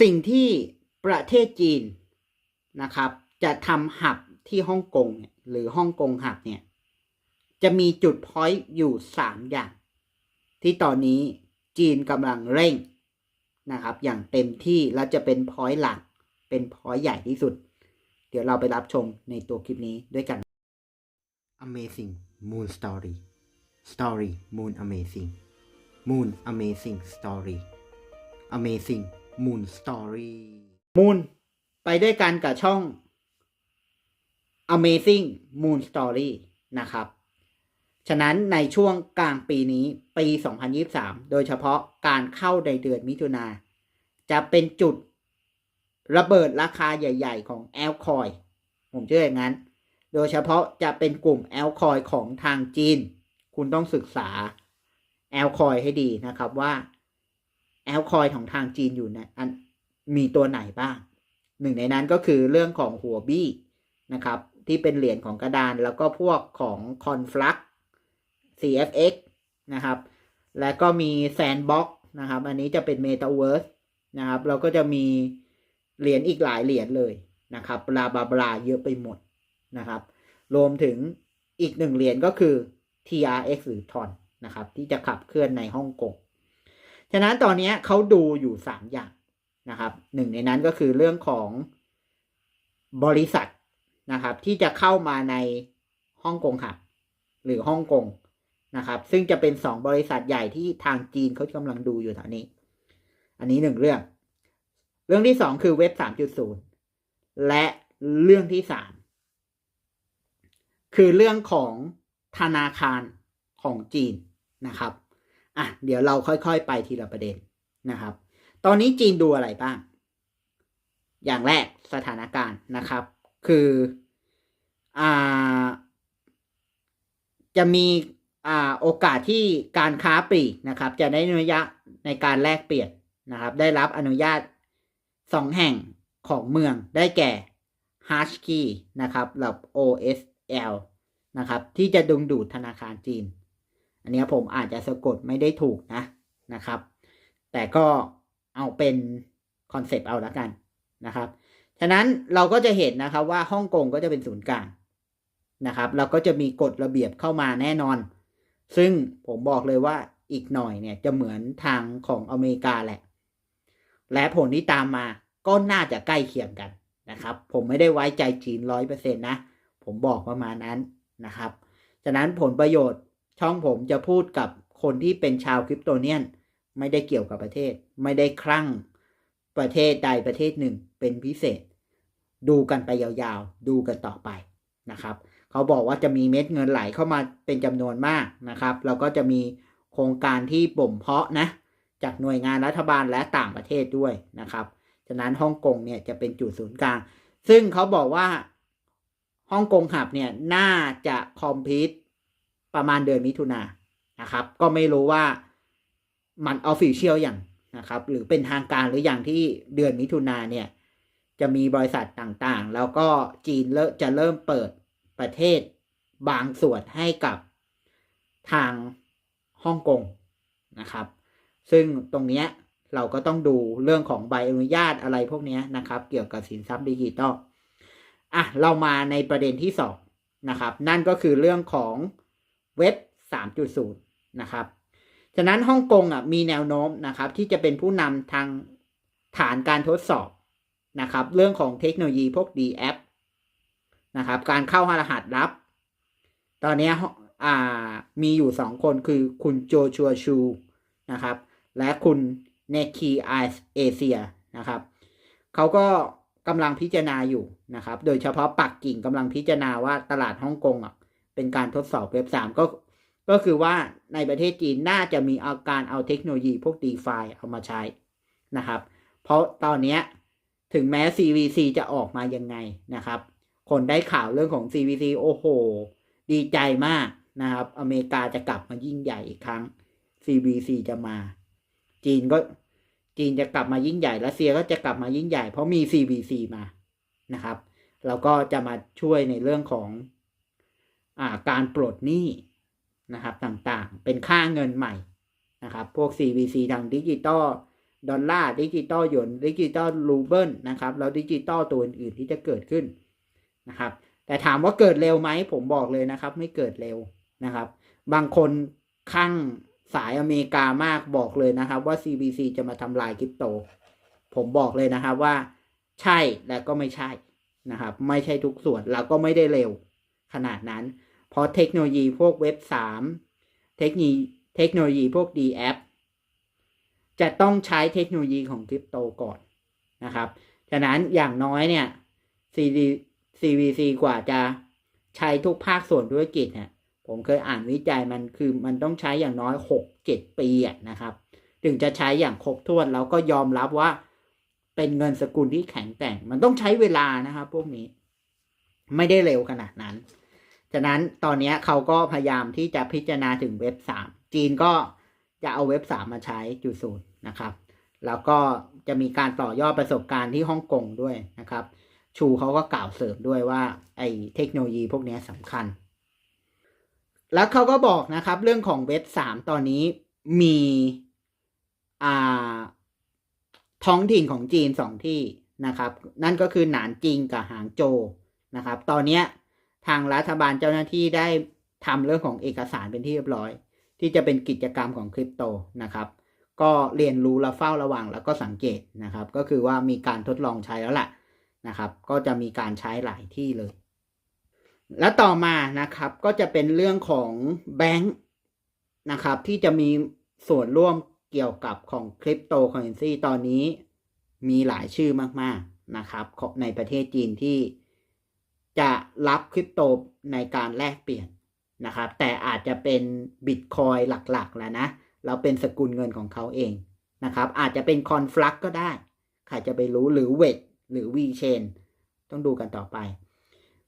สิ่งที่ประเทศจีนนะครับ จะทำหับที่ฮ่องกงหรือฮ่องกงหับเนี่ย จะมีจุดพอยต์อยู่สามอย่าง ที่ตอนนี้จีนกำลังเร่งนะครับ อย่างเต็มที่และจะเป็นพอยต์หลัก เป็นพอยต์ใหญ่ที่สุด เดี๋ยวเราไปรับชมในตัวคลิปนี้ด้วยกัน Amazing Moon Story Story Moon Amazing Moon Amazing Story Amazing Moon Story Moon ไปด้วยกันกับช่อง Amazing Moon Story นะครับ ฉะนั้นในช่วงกลางปีนี้ปี 2023 โดยเฉพาะการเข้าในเดือนมิถุนาจะเป็นจุดระเบิดราคาใหญ่ ๆ ของแอลคอย ผมเชื่ออย่างนั้น โดยเฉพาะจะเป็นกลุ่มแอลคอยของทางจีน คุณต้องศึกษาแอลคอยให้ดีนะครับว่า แอลคอยของทางจีนอยู่ในอันมีตัวไหนบ้าง หนึ่งในนั้นก็คือเรื่องของหัวบี้นะครับ ที่เป็นเหรียญของกระดานแล้วก็พวกของคอนฟลัก CFX นะครับ แล้วก็มี Sandbox นะครับ อันนี้จะเป็น Metaverse นะครับ เราก็จะมีเหรียญอีกหลายเหรียญเลยนะครับบลาบลาบลาเยอะไปหมดนะครับ รวมถึงอีกหนึ่งเหรียญก็คือ TRX หรือ TON นะครับ ที่จะขับเคลื่อนในฮ่องกง ฉะนั้นตอนนี้เขาดูอยู่3อย่างนะครับหนึ่งในนั้นก็คือเรื่องของบริษัทนะครับ ที่จะเข้ามาในฮ่องกงหับหรือฮ่องกงนะครับ ซึ่งจะเป็น2บริษัทใหญ่ที่ทางจีนเขากำลังดูอยู่ตอนนี้ อันนี้หนึ่งเรื่อง เรื่องที่สองคือเว็บ3.0และเรื่องที่สามคือเรื่องของธนาคารของจีนนะครับ อะเดี๋ยวเราค่อยๆ ไปทีละประเด็นนะครับ ตอนนี้จีนดูอะไรบ้าง อย่างแรกสถานการณ์นะครับ คืออ่าจะมีอ่าโอกาสที่การค้าปลีกนะครับ จะได้อนุญาตในการแลกเปลี่ยนนะครับ ได้รับอนุญาตสองแห่งของเมืองได้แก่ h a s h k e y นะครับกับ OSL นะครับ ที่จะดึงดูดธนาคารจีน อันนี้ผมอาจจะสะกดไม่ได้ถูกนะนะครับ แต่ก็เอาเป็นคอนเซปต์เอาละกันนะครับ ฉะนั้นเราก็จะเห็นนะครับว่าฮ่องกงก็จะเป็นศูนย์กลางนะครับ เราก็จะมีกฎระเบียบเข้ามาแน่นอน ซึ่งผมบอกเลยว่าอีกหน่อยเนี่ยจะเหมือนทางของอเมริกาแหละ และผลที่ตามมาก็น่าจะใกล้เคียงกันนะครับ ผมไม่ได้ไว้ใจจีนร้อยเปอร์เซ็นต์นะ ผมบอกประมาณนั้นนะครับ ฉะนั้นผลประโยชน์ ช่องผมจะพูดกับคนที่เป็นชาวคริปโตเนียน ไม่ได้เกี่ยวกับประเทศ ไม่ได้คลั่งประเทศใดประเทศหนึ่งเป็นพิเศษ ดูกันไปยาวๆ ดูกันต่อไปนะครับเขาบอกว่าจะมีเม็ดเงินไหลเข้ามาเป็นจำนวนมากนะครับ แล้วก็จะมีโครงการที่บ่มเพาะนะ จากหน่วยงานรัฐบาลและต่างประเทศด้วยนะครับฉะนั้นฮ่องกงเนี่ยจะเป็นจุดศูนย์กลาง ซึ่งเขาบอกว่าฮ่องกงหับเนี่ยน่าจะคอมพิวต์ ประมาณเดือนมิถุนานะครับ ก็ไม่รู้ว่ามันออฟฟิเชียลอย่างนะครับ หรือเป็นทางการหรืออย่างที่เดือนมิถุนาเนี่ย จะมีบริษัทต่างๆ แล้วก็จีนเริ่มจะเริ่มเปิดประเทศบางส่วนให้กับทางฮ่องกงนะครับ ซึ่งตรงเนี้ยเราก็ต้องดูเรื่องของใบอนุญาตอะไรพวกนี้นะครับ เกี่ยวกับสินทรัพย์ดิจิตอลอะเรามาในประเด็นที่สองนะครับ นั่นก็คือเรื่องของ เว็บ 3.0 นะครับฉะนั้นฮ่องกงอะมีแนวโน้มนะครับที่จะเป็นผู้นำทางฐานการทดสอบนะครับเรื่องของเทคโนโลยีพวก d a p นะครับการเข้ารหัสลับ ตอนนี้อ่ามีอยู่สองคนคือคุณโจชัวชูนะครับและคุณเนคีไอเอเชียนะครับเขาก็กำลังพิจารณาอยู่นะครับ โดยเฉพาะปักกิ่งกำลังพิจารณาว่าตลาดฮ่องกงอะ เป็นการทดสอบเว็บสามก็ก็คือว่าในประเทศจีนน่าจะมีอาการเอาเทคโนโลยีพวก d e f i เอามาใช้นะครับ เพราะตอนนี้ถึงแม้ CVC จะออกมายังไงนะครับ คนได้ข่าวเรื่องของ CVC โอ้โห ดีใจมากนะครับ อเมริกาจะกลับมายิ่งใหญ่อีกครั้ง CVC จะมา จีนก็จีนจะกลับมายิ่งใหญ่รัสเซียก็จะกลับมายิ่งใหญ่เพราะมี CVC มานะครับ แล้วก็จะมาช่วยในเรื่องของ การปลดหนี้นะครับต่างๆ เป็นค่าเงินใหม่นะครับพวก CVC ทางดิจิตอลดอลลาร์ดิจิตอลหยวนดิจิตอลรูเบิลนะครับแล้วดิจิตอลตัวอื่นๆที่จะเกิดขึ้นนะครับ แต่ถามว่าเกิดเร็วไหมผมบอกเลยนะครับ ไม่เกิดเร็วนะครับ บางคนข้างสายอเมริกามากบอกเลยนะครับ ว่า CBC จะมาทำลายคริปโต ผมบอกเลยนะครับว่าใช่และก็ไม่ใช่นะครับ ไม่ใช่ทุกส่วนเราก็ไม่ได้เร็วขนาดนั้น ราะเทคโนโลยีพวกเว็บสามเทคโนโลยีเทคโนโลยีพวก d แอปจะต้องใช้เทคโนโลยีของคริปโตก่อนนะครับ ฉะนั้นอย่างน้อยเนี่ย CVC กว่าจะใช้ทุกภาคส่วนธุรกิจเนี่ยผมเคยอ่านวิจัยมันคือมันต้องใช้อย่างน้อยหกเจ็ดปีนะครับ ถึงจะใช้อย่างครบถ้วนแล้วก็ยอมรับว่าเป็นเงินสกุลที่แข็งแกร่ง มันต้องใช้เวลานะครับพวกนี้ ไม่ได้เร็วขนาดนั้น ฉะนั้นตอนนี้เขาก็พยายามที่จะพิจารณาถึงเว็บสามจีนก็จะเอาเว็บสามมาใช้จุดศูนย์นะครับ แล้วก็จะมีการต่อยอดประสบการณ์ที่ฮ่องกงด้วยนะครับ ชูเขาก็กล่าวเสริมด้วยว่าไอ้เทคโนโลยีพวกนี้สำคัญ แล้วเขาก็บอกนะครับเรื่องของเว็บสามตอนนี้มีอ่าท้องถิ่นของจีนสองที่นะครับ นั่นก็คือหนานจิงกับหางโจวนะครับ ตอนเนี้ ทางรัฐบาลเจ้าหน้าที่ได้ทำเรื่องของเอกสารเป็นที่เรียบร้อย ที่จะเป็นกิจกรรมของคริปโตนะครับก็เรียนรู้และเฝ้าระวังแล้วก็สังเกตนะครับ ก็คือว่ามีการทดลองใช้แล้วแหละนะครับ ก็จะมีการใช้หลายที่เลย และต่อมานะครับก็จะเป็นเรื่องของแบงค์นะครับที่จะมีส่วนร่วมเกี่ยวกับของคริปโตเคอเรนซีตอนนี้มีหลายชื่อมากๆนะครับในประเทศจีนที่ จะรับคริปโตในการแลกเปลี่ยนนะครับ แต่อาจจะเป็นบิตคอยหลักๆแล้วนะแล้วเป็นสกุลเงินของเขาเองนะครับ อาจจะเป็นคอนฟลักก็ได้ใครจะไปรู้หรือเวทหรือวีเชนต้องดูกันต่อไป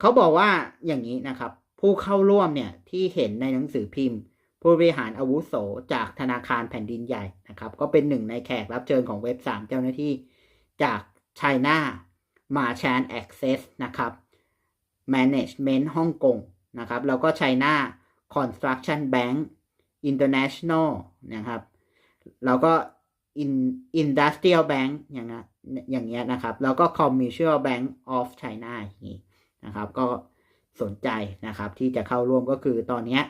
เขาบอกว่าอย่างนี้นะครับ ผู้เข้าร่วมเนี่ยที่เห็นในหนังสือพิมพ์ ผู้บริหารอาวุโสจากธนาคารแผ่นดินใหญ่นะครับ ก็เป็นหนึ่งในแขกรับเชิญของเว็บ 3 เจ้าหน้าที่จาก China Merchant Access นะครับ Management ฮ่องกงนะครับ แล้วก็ China Construction Bank International นะครับ แล้วก็ Industrial Bank อย่างเงี้ยอย่างเงี้ยนะครับ แล้วก็ Commercial Bank of China อย่างนี้นะครับ ก็สนใจนะครับที่จะเข้าร่วมก็คือตอนเนี้ย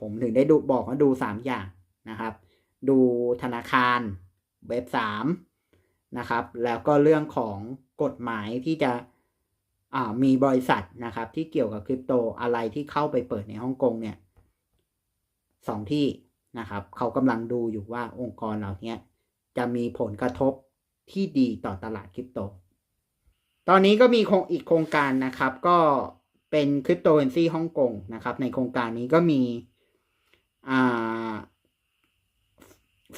ผมถึงได้ดูบอกว่าดู 3 อย่างนะครับ ดูธนาคารเว็บ3นะครับ แล้วก็เรื่องของกฎหมายที่จะ มีบริษัทนะครับที่เกี่ยวกับคริปโตอะไรที่เข้าไปเปิดในฮ่องกงเนี่ยสองที่นะครับเขากำลังดูอยู่ว่าองค์กรเหล่านี้จะมีผลกระทบที่ดีต่อตลาดคริปโต ตอนนี้ก็มีโครงอีกโครงการนะครับก็เป็นคริปโตเคอเรนซีฮ่องกงนะครับ ในโครงการนี้ก็มี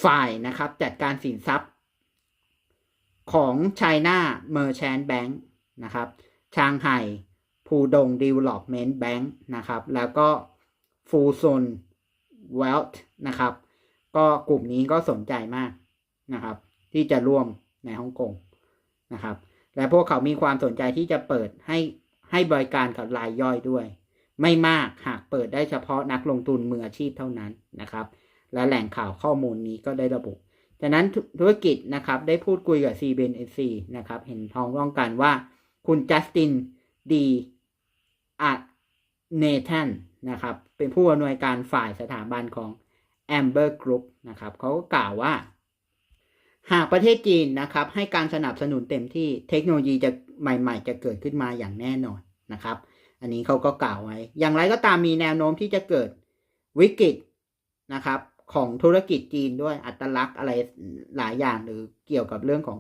ฝ่ายนะครับจัดการสินทรัพย์ของ China Merchant Bank นะครับ ชางไห่ภูดง Development Bank นะครับ แล้วก็ฟูซน Wealth นะครับ ก็กลุ่มนี้ก็สนใจมากนะครับ ที่จะร่วมในฮ่องกงนะครับ และพวกเขามีความสนใจที่จะเปิดให้ให้บริการกับรายย่อยด้วย ไม่มากหากเปิดได้เฉพาะนักลงทุนมืออาชีพเท่านั้นนะครับ และแหล่งข่าวข้อมูลนี้ก็ได้ระบุจากนั้นธุรกิจนะครับได้พูดคุยกับ CBNC นะครับ เห็นท้องร่องกันว่า คุณจัสตินดีอาเนทันนะครับ เป็นผู้อำนวยการฝ่ายสถาบันของ Amber Group นะครับเขาก็กล่าวว่า หากประเทศจีนนะครับ ให้การสนับสนุนเต็มที่เทคโนโลยีจะใหม่ ๆ จะเกิดขึ้นมาอย่างแน่นอนนะครับ อันนี้เขาก็กล่าวไว้ อย่างไรก็ตามมีแนวโน้มที่จะเกิดวิกฤตนะครับของธุรกิจจีนด้วยอัตลักษณ์อะไรหลายอย่างหรือเกี่ยวกับเรื่องของ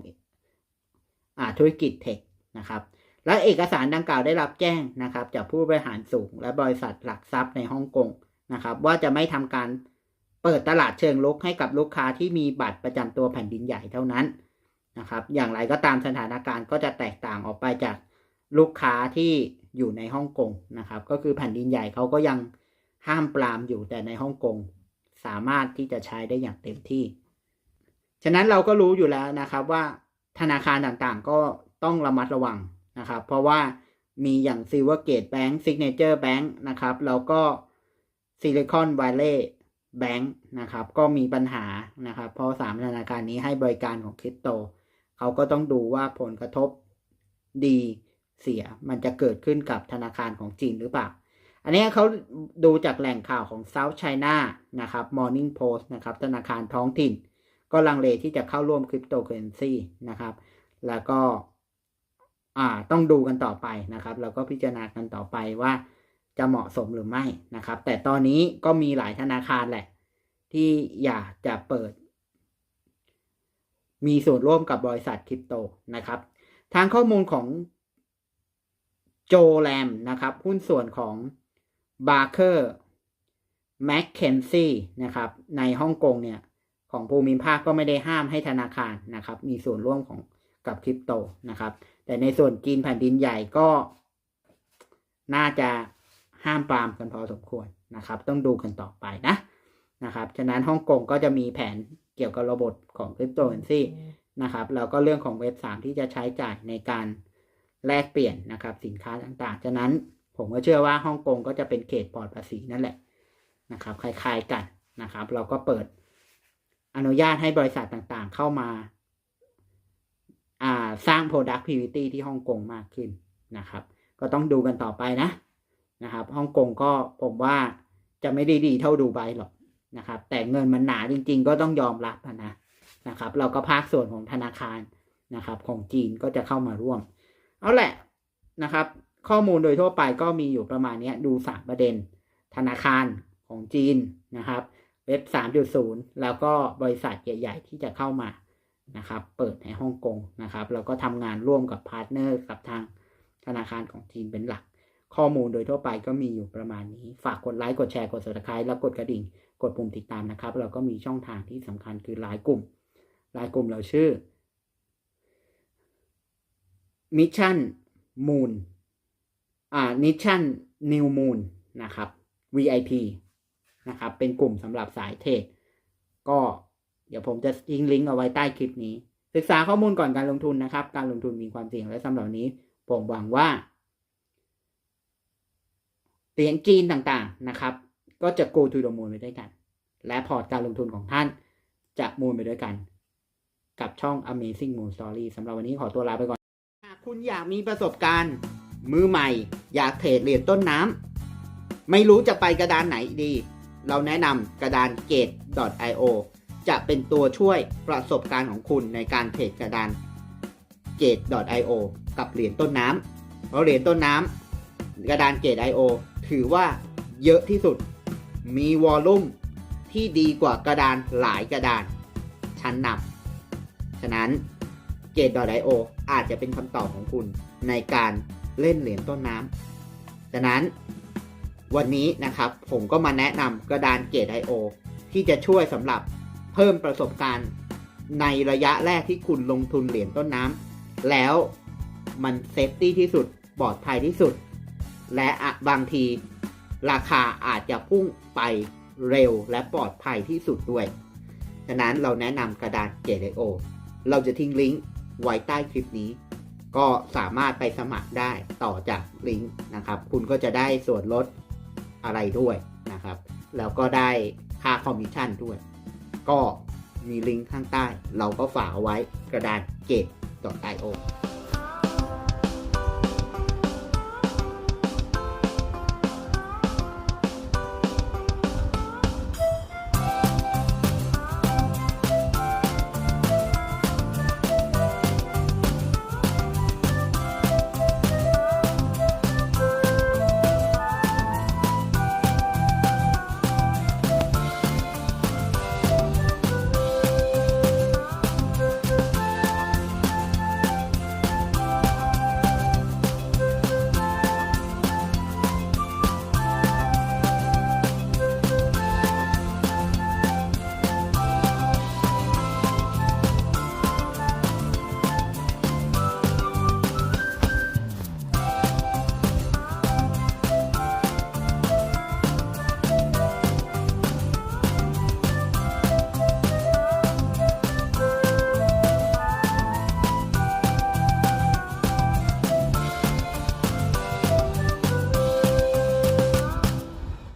อธุรกิจเทคนะครับ และเอกสารดังกล่าวได้รับแจ้งนะครับ จากผู้บริหารสูง และบริษัทหลักทรัพย์ในฮ่องกงนะครับ ว่าจะไม่ทำการเปิดตลาดเชิงลุกให้กับลูกค้าที่มีบัตรประจำตัวแผ่นดินใหญ่เท่านั้นนะครับ อย่างไรก็ตามสถานการณ์ก็จะแตกต่างออกไปจากลูกค้าที่อยู่ในฮ่องกงนะครับ ก็คือแผ่นดินใหญ่เขาก็ยังห้ามปรามอยู่แต่ในฮ่องกงสามารถที่จะใช้ได้อย่างเต็มที่ ฉะนั้นเราก็รู้อยู่แล้วนะครับว่าธนาคารต่างๆก็ต้องระมัดระวัง นะครับ เพราะว่ามีอย่าง Silvergate Bank Signature Bank นะครับแล้วก็ Silicon Valley แบงค์นะครับก็มีปัญหานะครับ เพราะสามธนาคารนี้ให้บริการของคริปโต เขาก็ต้องดูว่าผลกระทบดีเสียมันจะเกิดขึ้นกับธนาคารของจีนหรือเปล่า อันนี้เขาดูจากแหล่งข่าวของ South China นะครับ Morning Post นะครับธนาคารท้องถิ่น ก็ลังเลที่จะเข้าร่วมคริปโตเคอเรนซีนะครับ แล้วก็ อ่าต้องดูกันต่อไปนะครับแล้วก็พิจารณากันต่อไปว่าจะเหมาะสมหรือไม่นะครับ แต่ตอนนี้ก็มีหลายธนาคารแหละ ที่อยากจะเปิด มีส่วนร่วมกับบริษัทคริปโตนะครับ ทางข้อมูลของโจแรมนะครับ หุ้นส่วนของบาร์เ e อร์แมคเคนซี่นะครับ ในฮ่องกงเนี่ย ของภูมิภาคก็ไม่ได้ห้ามให้ธนาคารนะครับ มีส่วนร่วมของกับคริปโตนะครับ แต่ในส่วนจีนแผ่นดินใหญ่ก็น่าจะห้ามปรามกันพอสมควรนะครับ ต้องดูกันต่อไปนะนะครับ ฉะนั้นฮ่องกงก็จะมีแผนเกี่ยวกับระบบของคริปโตเคอเรนซีนะครับแล้วก็เรื่องของเว็บสามที่จะใช้จ่ายในการแลกเปลี่ยนนะครับสินค้าต่างๆ ฉะนั้นผมก็เชื่อว่าฮ่องกงก็จะเป็นเขตปลอดภาษีนั่นแหละนะครับคล้ายๆกันนะครับ เราก็เปิดอนุญาตให้บริษัทต่างๆ เข้ามาอ่า สร้าง productivity ที่ฮ่องกงมากขึ้นนะครับ ก็ต้องดูกันต่อไปนะนะครับฮ่องกงก็ผมว่าจะไม่ได้ดีเท่าดูไบหรอกนะครับ แต่เงินมันหนาจริง ๆ ก็ต้องยอมรับนะนะครับ เราก็ภาคส่วนของธนาคารนะครับ ของจีนก็จะเข้ามาร่วม เอาแหละนะครับ ข้อมูลโดยทั่วไปก็มีอยู่ประมาณนี้ดูสามประเด็น ธนาคารของจีนนะครับ เว็บ 3.0 แล้วก็บริษัทใหญ่ ๆ ที่จะเข้ามา นะครับ เปิดในฮ่องกงนะครับแล้วก็ทำงานร่วมกับพาร์ทเนอร์กับทางธนาคารของจีนเป็นหลัก ข้อมูลโดยทั่วไปก็มีอยู่ประมาณนี้ ฝากกดไลค์ กดแชร์ กด subscribe แล้วกดกระดิ่ง กดปุ่มติดตามนะครับ เราก็มีช่องทางที่สำคัญคือไลน์กลุ่มไลน์กลุ่มเราชื่อ Mission Moon อ่า Mission New Moon นะครับ VIP นะครับ เป็นกลุ่มสำหรับสายเทรดก็ เดี๋ยวผมจะทิ้งลิงก์เอาไว้ใต้คลิปนี้ ศึกษาข้อมูลก่อนการลงทุนนะครับ การลงทุนมีความเสี่ยงและสำหรับนี้ ผมหวังว่าเหรียญจีนต่างๆนะครับ ก็จะ go to the moon ไปด้วยกัน และพอร์ตการลงทุนของท่านจะมูนไปด้วยกัน กับช่อง Amazing Moon Story สำหรับวันนี้ขอตัวลาไปก่อน หากคุณอยากมีประสบการณ์ มือใหม่ อยากเทรดเหรียญต้นน้ำไม่รู้จะไปกระดานไหนดี เราแนะนำกระดาน gate.io จะเป็นตัวช่วยประสบการณ์ของคุณในการเทรดกระดาน gate.io กับเหรียญต้นน้ำเพราะเหรียญต้นน้ำกระดาน gate.io ถือว่าเยอะที่สุด มีวอลลุ่มที่ดีกว่ากระดานหลายกระดาน ชั้นนำฉะนั้น gate.io อาจจะเป็นคำตอบของคุณในการเล่นเหรียญต้นน้ำฉะนั้นวันนี้นะครับผมก็มาแนะนำกระดาน Gate.io ที่จะช่วยสำหรับ เพิ่มประสบการณ์ในระยะแรกที่คุณลงทุนเหรียญต้นน้ำแล้วมันเซฟตี้ที่สุดปลอดภัยที่สุด และบางทีราคาอาจจะพุ่งไปเร็วและปลอดภัยที่สุดด้วย ฉะนั้นเราแนะนำกระดาน Gate.io เราจะทิ้งลิงก์ไว้ใต้คลิปนี้ ก็สามารถไปสมัครได้ต่อจากลิงก์นะครับ คุณก็จะได้ส่วนลดอะไรด้วยนะครับ แล้วก็ได้ค่าคอมมิชชั่นด้วย ก็มีลิงก์ข้างใต้ เราก็ฝากเอาไว้กระดานเกต .io